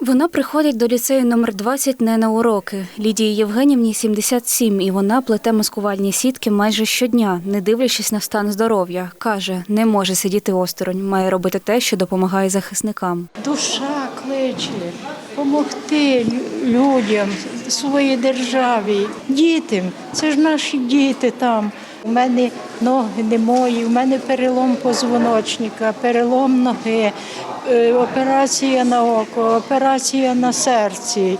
Вона приходить до ліцею номер 20 не на уроки. Лідії Євгенівні 77, і вона плете маскувальні сітки майже щодня, не дивлячись на стан здоров'я. Каже, не може сидіти осторонь, має робити те, що допомагає захисникам. Душа кличе допомогти людям, своїй державі, дітям. Це ж наші діти там. У мене ноги немої, у мене перелом позвоночника, перелом ноги, е, операція на око, операція на серці.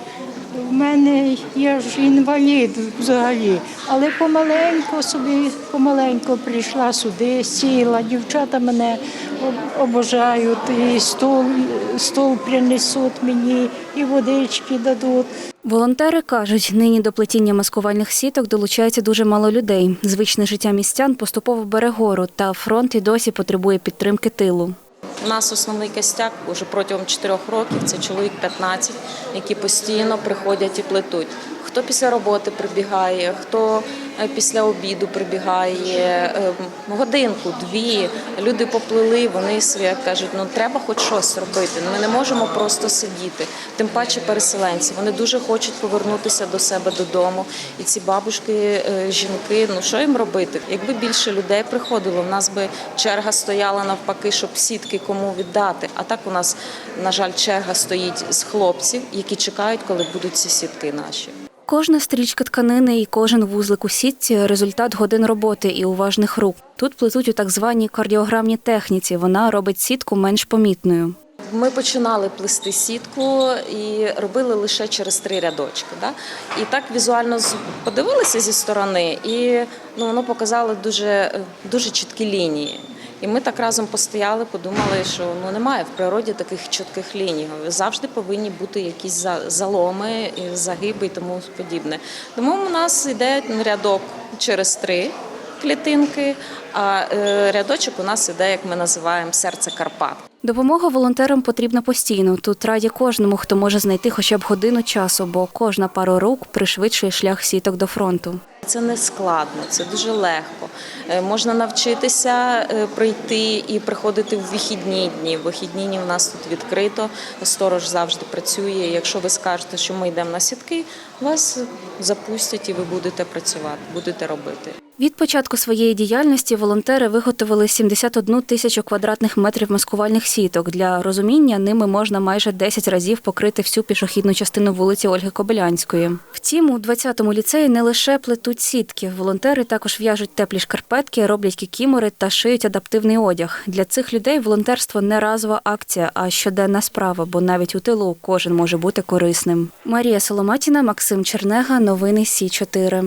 У мене я ж інвалід взагалі, але помаленьку собі, помаленьку прийшла сюди, сіла. Дівчата мене обожають, і стол, стол принесуть мені, і водички дадуть. Волонтери кажуть, нині до плетіння маскувальних сіток долучається дуже мало людей. Звичне життя містян поступово бере гору, та фронт і досі потребує підтримки тилу. У нас основний костяк уже протягом 4 років це чоловік 15, які постійно приходять і плетуть. Хто після роботи прибігає, хто після обіду прибігає, е, годинку, дві. Люди поплили, вони собі кажуть, ну треба хоч щось робити. Ми не можемо просто сидіти. Тим паче переселенці. Вони дуже хочуть повернутися до себе додому. І ці бабушки, е, жінки, ну що їм робити? Якби більше людей приходило, в нас би черга стояла навпаки, щоб сітки кому віддати. А так у нас, на жаль, черга стоїть з хлопців, які чекають, коли будуть ці сітки наші. Кожна стрічка тканини і кожен вузлик у сітці результат годин роботи і уважних рук. Тут плетуть у так званій кардіограмній техніці. Вона робить сітку менш помітною. Ми починали плести сітку і робили лише через три рядочки. Да? І так візуально подивилися зі сторони, і ну, воно показало дуже, дуже чіткі лінії. І ми так разом постояли, подумали, що ну немає в природі таких чітких ліній. Завжди повинні бути якісь заломи, загиби і тому подібне. Тому у нас йде рядок через три клітинки, а е, рядочок у нас іде, як ми називаємо, серце Карпат. Допомога волонтерам потрібна постійно. Тут раді кожному, хто може знайти хоча б годину часу, бо кожна пара рук пришвидшує шлях сіток до фронту. Це не складно, це дуже легко. Е, Можна навчитися е, прийти і приходити в вихідні дні. В вихідні дні в нас тут відкрито, сторож завжди працює. Якщо ви скажете, що ми йдемо на сітки, вас запустять і ви будете працювати, будете робити. Від початку своєї діяльності волонтери виготовили 71 тисячу квадратних метрів маскувальних сіток. Для розуміння ними можна майже 10 разів покрити всю пішохідну частину вулиці Ольги Кобилянської. Втім, у 20-му ліцеї не лише плетуть сітки. Волонтери також в'яжуть теплі шкарпетки, роблять кікімори та шиють адаптивний одяг. Для цих людей волонтерство не разова акція, а щоденна справа, бо навіть у тилу кожен може бути корисним. Марія Соломатіна, Максим Чернега, новини Сі 4